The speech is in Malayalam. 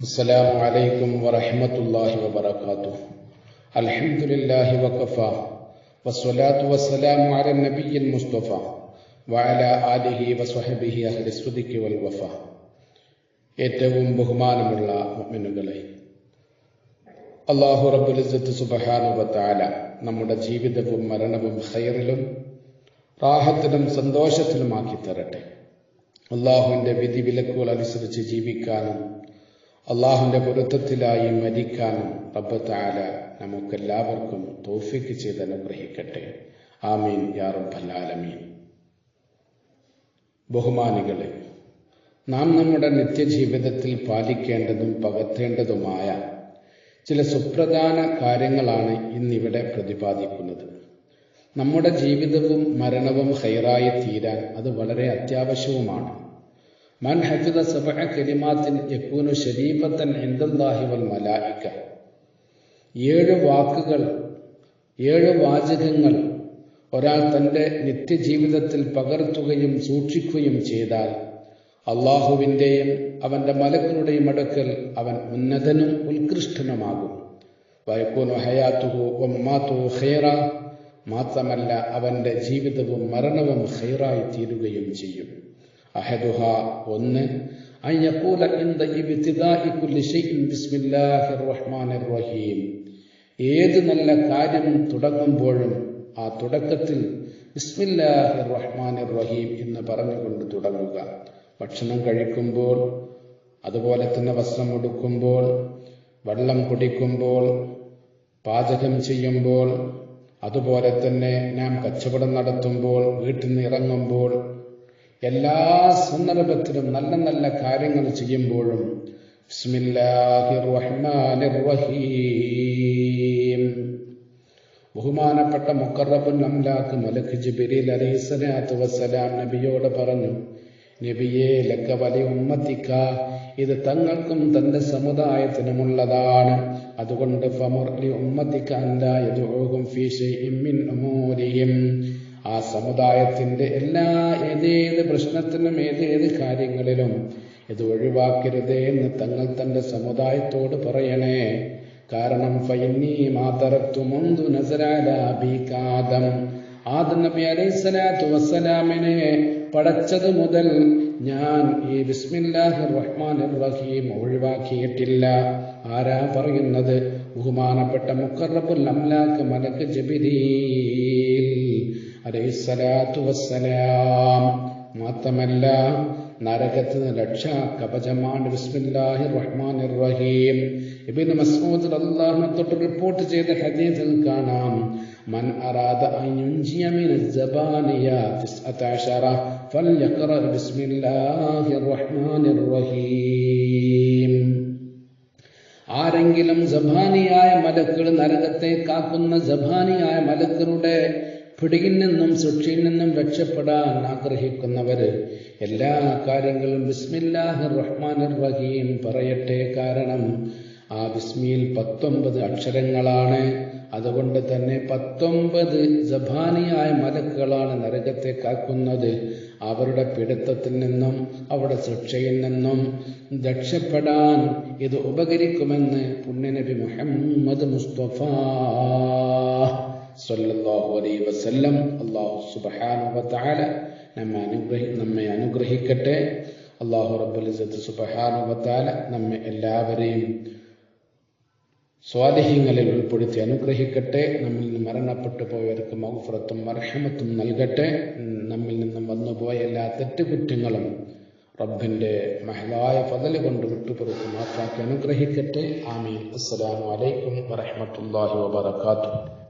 السلام عليكم ورحمة الله وبركاته الحمد لله وكفى والصلاة والسلام على النبي المصطفى وعلى آله وصحبه أهل الصدق والوفا ഏറ്റവും ബഹുമാനമുള്ള മുഅ്മിനുകളെ അള്ളാഹു റബ്ബുൽ ഇസ്സത്ത് സുബ്ഹാനഹു വതആല നമ്മുടെ ജീവിതവും മരണവും ഖൈറിലും റാഹത്തിലും സന്തോഷത്തിലുമാക്കി തരട്ടെ അള്ളാഹുവിന്റെ വിധി വിലക്കുകൾ അനുസരിച്ച് ജീവിക്കാനും അള്ളാഹുവിന്റെ പൊരുത്തത്തിലായി മരിക്കാനും റബ്ബത്താല നമുക്കെല്ലാവർക്കും തോഫിക്ക് ചെയ്ത് അനുഗ്രഹിക്കട്ടെ. ആമീൻ യാ റബ്ബല്ലാലമീൻ ബഹുമാനികളെ നാം നമ്മുടെ നിത്യജീവിതത്തിൽ പാലിക്കേണ്ടതും പകർത്തേണ്ടതുമായ ചില സുപ്രധാന കാര്യങ്ങളാണ് ഇന്നിവിടെ പ്രതിപാദിക്കുന്നത്. നമ്മുടെ ജീവിതവും മരണവും ഹൈറായി തീരാൻ അത് വളരെ അത്യാവശ്യവുമാണ്. മൻ ഹഫിദ സബഅ കലിമാത്തിൻ യക്കൂനു ശരീഫത്തൻ ഇന്ദല്ലാഹി വൽ മലായിക ഏഴ് വാക്കുകൾ ഏഴ് വാചകങ്ങൾ ഒരാൾ തന്റെ നിത്യജീവിതത്തിൽ പകർത്തുകയും സൂക്ഷിക്കുകയും ചെയ്താൽ അള്ളാഹുവിന്റെയും അവന്റെ മലക്കുകളുടെയും അടുക്കൽ അവൻ ഉന്നതനും ഉത്കൃഷ്ടനുമാകും. വയക്കൂനു ഹയാത്തുഹു ഒമ്മാത്തുഹു ഖൈറ മാത്രമല്ല അവന്റെ ജീവിതവും മരണവും ഖൈറായി തീരുകയും ചെയ്യും. അഹദുഹ ഒന്ന്. അയ്യക്കൂല ഇന്ത ഇബ്തിദാഇ കുല്ലി ഷൈഇൻ ബിസ്മില്ലാഹിർ റഹ്മാനിർ റഹീം ഏത് നല്ല കാര്യം തുടങ്ങുമ്പോഴും ആ തുടക്കത്തിൽ ബിസ്മില്ലാഹിർ റഹ്മാനിർ റഹീം എന്ന് പറഞ്ഞുകൊണ്ട് തുടങ്ങുക. ഭക്ഷണം കഴിക്കുമ്പോൾ അതുപോലെ തന്നെ വസ്ത്രം ഉടുക്കുമ്പോൾ വെള്ളം കുടിക്കുമ്പോൾ പാചകം ചെയ്യുമ്പോൾ അതുപോലെ തന്നെ നാം കച്ചവടം നടത്തുമ്പോൾ വീട്ടിൽ നിന്ന് ഇറങ്ങുമ്പോൾ എല്ലാ സന്ദർഭത്തിലും നല്ല നല്ല കാര്യങ്ങൾ ചെയ്യുമ്പോഴും ബഹുമാനപ്പെട്ട മുക്കറബുൽ അംലാക്ക് മലക്ക് ജിബിരിൽ അലൈഹിസ്സലാത്തു വസ്സലാം നബിയോട് പറഞ്ഞു നബിയെ ലക്ക വലിയ ഉമ്മത്തിക്ക ഇത് തങ്ങൾക്കും തന്റെ സമുദായത്തിനുമുള്ളതാണ്. അതുകൊണ്ട് ഫമർലി ഉമ്മത്തിക്ക അല്ലായതും ആ സമുദായത്തിന്റെ എല്ലാ ഏതേത് പ്രശ്നത്തിനും ഏതേത് കാര്യങ്ങളിലും ഇത് ഒഴിവാക്കരുതേ എന്ന് തങ്ങൾ തന്റെ സമുദായത്തോട് പറയണേ. കാരണം ഫൈനി മാതറത്തു മുന്തു നസരാലാബികാദം ആദം. നബി അലൈഹിസ്സലാത്തു വസ്സലാമിനെ പടച്ചത് മുതൽ ഞാൻ ഈ ബിസ്മില്ലാഹിർ റഹ്മാനിർ റഹീം ഒഴിവാക്കിയിട്ടില്ല. ആരാ പറയുന്നത്? ബഹുമാനപ്പെട്ട മുക്കറബുൽ അംലാക്ക് മലക്ക് ജബിരീൽ. അലൈഹിസ്സലാത്തു വസ്സലാം. മാത്രമല്ല നരകത്തിൽ നിന്ന് രക്ഷ കവചമാണ് ബിസ്മില്ലാഹി റഹ്മാൻ റഹീം. ഇബിൻ മസ്ഊദ് അള്ളാഹുനെ തൊട്ട് റിപ്പോർട്ട് ചെയ്ത ഹദീസിൽ കാണാം മൻ അറാദ അൻ യുൻജിയ മിന ജബാനിയ തിസ്അത അശറ ഫൽയഖറ ബിസ്മില്ലാഹി റഹ്മാൻ റഹീം. ആരെങ്കിലും ജബാനിയായ മലക്കുകൾ നരകത്തെ കാക്കുന്ന ജബാനിയായ മലക്കുകളുടെ പിടിയിൽ നിന്നും ശിക്ഷയിൽ നിന്നും രക്ഷപ്പെടാൻ ആഗ്രഹിക്കുന്നവർ എല്ലാ കാര്യങ്ങളും ബിസ്മില്ലാഹ് റഹ്മാൻ റഹീം പറയട്ടെ. കാരണം ആ ബിസ്മിയിൽ പത്തൊമ്പത് അക്ഷരങ്ങളാണ്. അതുകൊണ്ട് തന്നെ പത്തൊമ്പത് ജബാനിയായ മലക്കുകളാണ് നരകത്തെ കാക്കുന്നത്. അവരുടെ പിടുത്തത്തിൽ നിന്നും അവരുടെ ശിക്ഷയിൽ നിന്നും രക്ഷപ്പെടാൻ ഇത് ഉപകരിക്കുമെന്ന് പുണ്യനബി മുഹമ്മദ് മുസ്തഫ സല്ലല്ലാഹു അലൈഹി വസല്ലം. അല്ലാഹു സുബ്ഹാനഹു വതആല നമ്മെ അനുഗ്രഹി നമ്മെ അനുഗ്രഹിക്കട്ടെ. ഇസ്സത്ത് സുബ്ഹാനഹു വതആല നമ്മെ എല്ലാവരെയും സ്വാലിഹ്യങ്ങളിൽ ഉൾപ്പെടുത്തി അനുഗ്രഹിക്കട്ടെ. നമ്മിൽ നിന്ന് മരണപ്പെട്ടു പോയവർക്ക് മൗഫറത്തും മർഹമത്തും നൽകട്ടെ. നമ്മിൽ നിന്നും വന്നുപോയ എല്ലാ തെറ്റുകുറ്റങ്ങളും റബ്ബിന്റെ മഹലായ ഫതൽ കൊണ്ട് വിട്ടുപുറത്ത് മാത്രമാക്കി അനുഗ്രഹിക്കട്ടെ. ആമീൻ. അസ്സലാമു അലൈക്കും വറഹ്മത്തുള്ളാഹി വബറകാതുഹു.